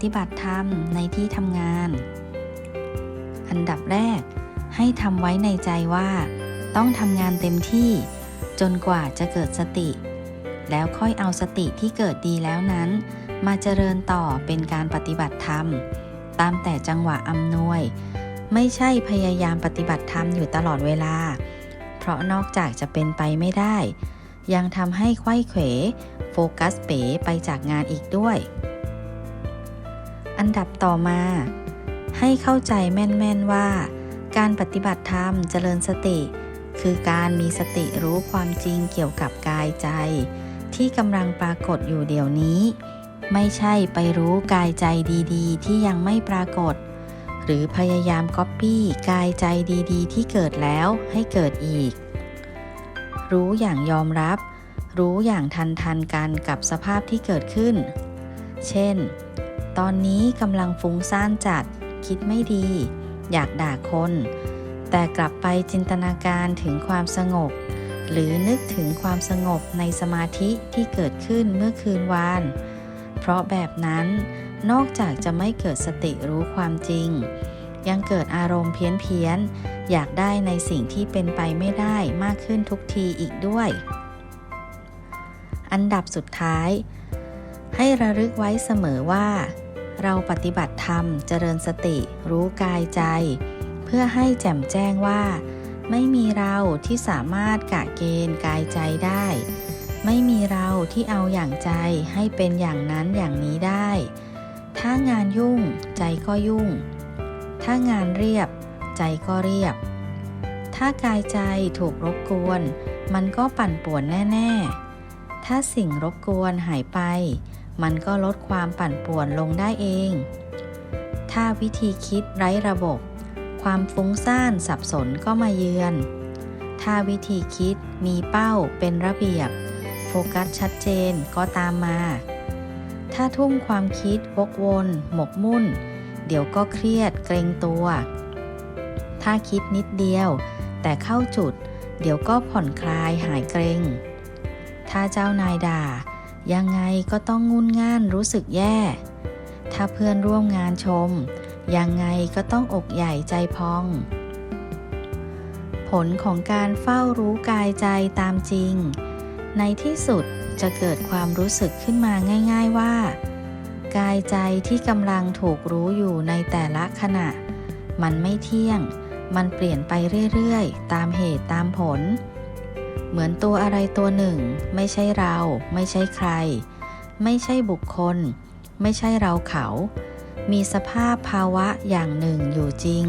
ฏิบัติธรรมในที่ทำงาน อันดับแรก ให้ทำไว้ในใจว่า ต้องทำงานเต็มที่จนกว่าจะเกิดสติ แล้วค่อยเอาสติที่เกิดดีแล้วนั้น มาเจริญต่อเป็นการปฏิบัติธรรม ตามแต่จังหวะอำนวย ไม่ใช่พยายามปฏิบัติธรรมอยู่ตลอดเวลา เพราะนอกจากจะเป็นไปไม่ได้ ยังทำให้ไขว้เขวโฟกัสเป๋ไปจากงานอีกด้วย อันดับต่อมา ให้เข้าใจแม่นๆว่า การปฏิบัติธรรมเจริญสติ คือการมีสติรู้ความจริงเกี่ยวกับกายใจ ที่กำลังปรากฏอยู่เดี๋ยวนี้ ไม่ใช่ไปรู้กายใจดีๆ ที่ยังไม่ปรากฏ หรือพยายามก๊อปปี้กายใจดีๆ ที่เกิดแล้วให้เกิดอีก รู้อย่างยอมรับ รู้อย่างทันทันกันกับสภาพที่เกิดขึ้น เช่น ตอนนี้กำลังฟุ้งซ่านจัด คิดไม่ดี อยากด่าคน แต่กลับไปจินตนาการถึงความสงบ หรือนึกถึงความสงบในสมาธิที่เกิดขึ้นเมื่อคืนวาน เพราะแบบนั้นนอกจากจะไม่เกิดสติรู้ความจริง ยังเกิดอารมณ์เพี้ยนเพียนอยากได้ในสิ่งที่เป็นไปไม่ได้มากขึ้นทุกทีอีกด้วย อันดับสุดท้าย ให้ระลึกไว้เสมอว่า เราปฏิบัติธรรมเจริญสติ รู้กายใจ เพื่อให้แจ่มแจ้งว่า ไม่มีเราที่สามารถกะเกณฑ์กายใจได้ ไม่มีเราที่เอาอย่างใจให้เป็นอย่างนั้นอย่างนี้ได้ ถ้างานยุ่งใจก็ยุ่ง ถ้างานเรียบ ใจก็เรียบ ถ้ากายใจถูกรบกวน มันก็ปั่นป่วนแน่ ๆถ้าสิ่งรบกวนหายไป มันก็ลดความปั่นป่วนลงได้เอง ถ้าวิธีคิดไร้ระบบ ความฟุ้งซ่านสับสนก็มาเยือน ถ้าวิธีคิดมีเป้าเป็นระเบียบ โฟกัสชัดเจนก็ตามมา ถ้าทุ่มความคิดวกวน หมกมุ่น เดี๋ยวก็เครียดเกรงตัว ถ้าคิดนิดเดียว แต่เข้าจุด เดี๋ยวก็ผ่อนคลายหายเกรง ถ้าเจ้านายด่า ยังไงก็ต้องงุนง่านรู้สึกแย่ ถ้าเพื่อนร่วมงานชม ยังไงก็ต้องอกใหญ่ใจพอง ผลของการเฝ้ารู้กายใจตามจริง ในที่สุดจะเกิดความรู้สึกขึ้นมาง่าย ๆว่า กายใจที่กำลังถูกรู้อยู่ในแต่ละขณะ มันไม่เที่ยง มันเปลี่ยนไปเรื่อยๆ ตามเหตุตามผล เหมือนตัวอะไรตัวหนึ่ง ไม่ใช่เรา ไม่ใช่ใคร ไม่ใช่บุคคล ไม่ใช่เราเขา มีสภาพภาวะอย่างหนึ่งอยู่จริง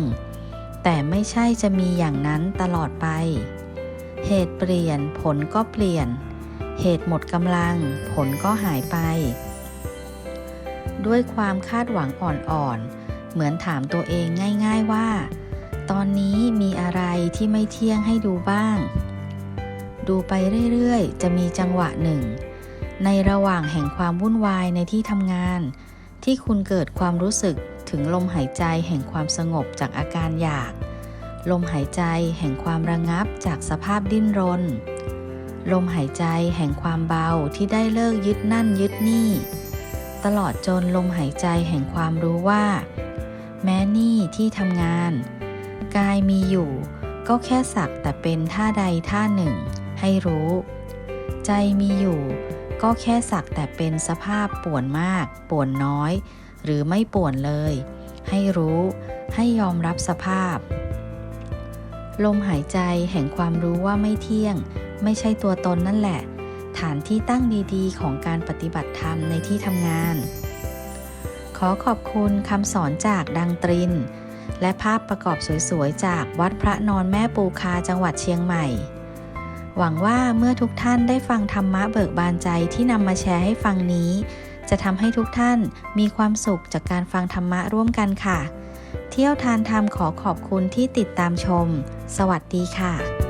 แต่ไม่ใช่จะมีอย่างนั้นตลอดไป เหตุเปลี่ยนผลก็เปลี่ยน เหตุหมดกำลัง ผลก็หายไป ด้วยความคาดหวังอ่อนๆ เหมือนถามตัวเองง่าย ๆว่า ตอนนี้มีอะไรที่ไม่เที่ยงให้ดูบ้าง ดูไปเรื่อยๆ จะมีจังหวะหนึ่ง ในระหว่างแห่งความวุ่นวายในที่ทำงาน ที่คุณเกิดความรู้สึกถึงลมหายใจแห่งความสงบจากอาการอยาก ลมหายใจแห่งความระงับจากสภาพดิ้นรน ลมหายใจแห่งความเบาที่ได้เลิกยึดนั่นยึดนี่ ตลอดจนลมหายใจแห่งความรู้ว่า แม้นี่ที่ทำงาน กายมีอยู่ก็แค่สักแต่เป็นท่าใดท่าหนึ่ง ให้รู้ ใจมีอยู่ ก็แค่สักแต่เป็นสภาพป่วนมาก ป่วนน้อย หรือไม่ป่วนเลย ให้รู้ ให้ยอมรับสภาพ ลมหายใจแห่งความรู้ว่าไม่เที่ยง ไม่ใช่ตัวตนนั่นแหละ ฐานที่ตั้งดีๆ ของการปฏิบัติธรรมในที่ทำงาน ขอขอบคุณคำสอนจากดังตรินและภาพประกอบสวยๆ จากวัดพระนอนแม่ปูคาจังหวัดเชียงใหม่ หวังว่าเมื่อทุกท่านได้ฟังธรรมะเบิกบานใจที่นำมาแชร์ให้ฟังนี้ จะทำให้ทุกท่านมีความสุขจากการฟังธรรมะร่วมกันค่ะ เที่ยวทานธรรมขอขอบคุณที่ติดตามชม สวัสดีค่ะ